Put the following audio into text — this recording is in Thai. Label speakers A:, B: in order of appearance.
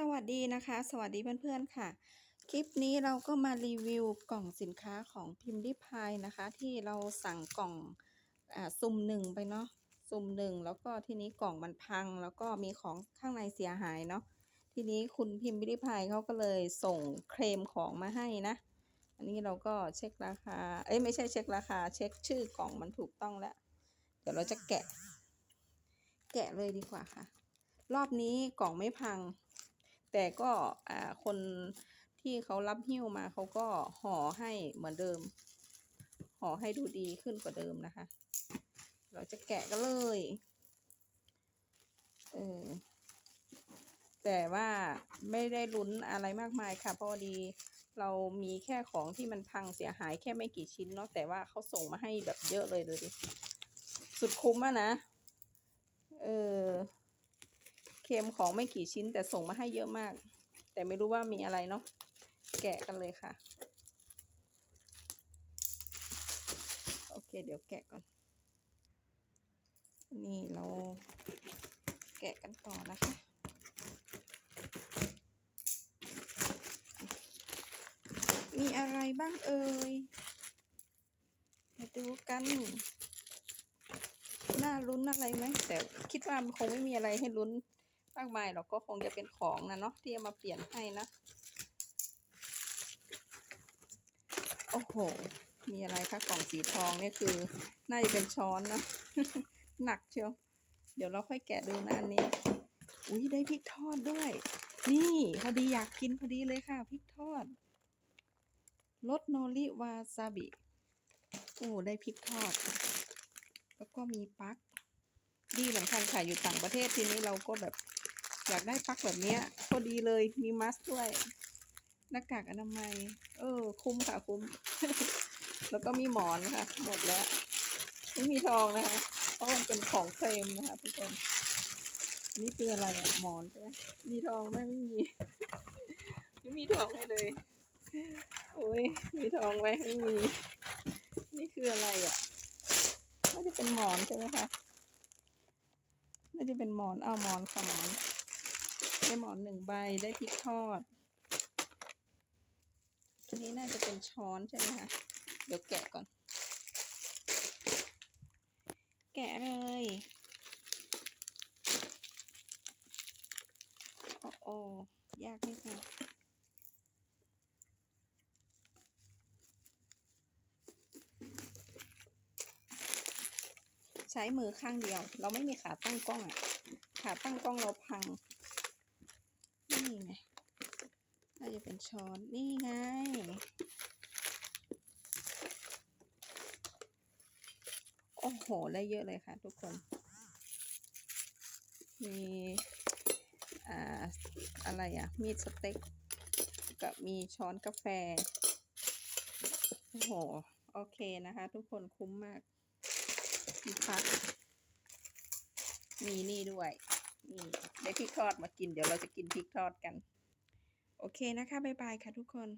A: สวัสดีนะคะ สวัสดีเพื่อนๆค่ะ คลิปนี้เราก็มารีวิวกล่องสินค้าของพิมพ์ริพายนะคะ ที่เราสั่งกล่องอซุ่มหนึ่งไปเนาะซุ่มหนึ่งแล้วก็ทีนี้กล่องมันพัง แล้วก็มีของข้างในเสียหายเนาะทีนี้คุณพิมพ์ริพายเขาก็เลยส่งเคลมของมาให้นะ อันนี้เราก็เช็คราคาเอ้ยไม่ใช่เช็คราคา เช็คชื่อกล่องมันถูกต้องแล้ว เดี๋ยวเราจะแกะ แกะเลยดีกว่าค่ะ รอบนี้กล่องไม่พัง แต่ก็อ่าคนที่เขารับหิ้วมาเขาก็ห่อให้เหมือนเดิม ห่อให้ดูดีขึ้นกว่าเดิมนะคะ เราจะแกะกันเลยเออแต่ว่าไม่ได้ลุ้นอะไรมากมายค่ะพราะว่าดีเรามีแค่ของที่มันพังเสียหายแค่ไม่กี่ชิ้นเนาะแต่ว่าเขาส่งมาให้แบบเยอะเลยดูดิสุดคุ้มอะนะ เออ เค็มของไม่กี่ชิ้นแต่ส่งมาให้เยอะมาก แต่ไม่รู้ว่ามีอะไรเนาะแกะกันเลยค่ะ โอเค เดี๋ยวแกะก่อน นี่เราแกะกันต่อนะคะมีอะไรบ้างเอ่ย มาดูกัน น่าลุ้นอะไรไหม แต่คิดว่ามันคงไม่มีอะไรให้ลุ้น มากมายหรอกก็คงจะเป็นของนะเนาะที่เอามาเปลี่ยนให้นะ โอ้โห มีอะไรคะกล่องสีทองเนี่ยคือน่าจะเป็นช้อนนะหนักเชียว เดี๋ยวเราค่อยแกะดูนะอันนี้ อุ้ยได้พริกทอดด้วย นี่พอดีอยากกินพอดีเลยค่ะพริกทอดรสโนริวาซาบิ โอ้ได้พริกทอด แล้วก็มีปักดีเหมือนกันค่ะอยู่ต่างประเทศทีนี้เราก็แบบ อยากได้ปลั๊กแบบเนี้ยพอดีเลยมีมัสด้วยหน้ากากอนามัย เออ คุ้มค่ะคุ้ม แล้วก็มีหมอนค่ะ หมดแล้วไม่มีทองนะคะเพราะมันเป็นของเคลมนะคะทุกคนนี่คืออะไรอะหมอนใช่ไหมมีทองไหมไม่มี ไม่มีทองให้เลย โอ้ยมีทองไหมไม่มี นี่คืออะไรอะน่าจะเป็นหมอนใช่ไหมคะน่าจะเป็นหมอนเอาหมอนค่ะหมอน ได้หมอนหนึ่งใบได้พริกทอด อันนี้น่าจะเป็นช้อนใช่ไหมคะ เดี๋ยวแกะก่อน แกะเลยโอ้โอยากนิดนึงใช้มือข้างเดียว เราไม่มีขาตั้งกล้องอะขาตั้งกล้องเราพัง นี่ไงน่าจะเป็นช้อนนี่ไง โอ้โหได้เยอะเลยค่ะทุกคน มีอ่าอะไรอะมีดสเต็กกับมีช้อนกาแฟ โอ้โห โอเคนะคะ ทุกคนคุ้มมากมีพัก มีนี่ด้วย นี่ได้พริกทอดมากิน เดี๋ยวเราจะกินพริกทอดกัน โอเคนะคะ บ๊ายบายค่ะทุกคน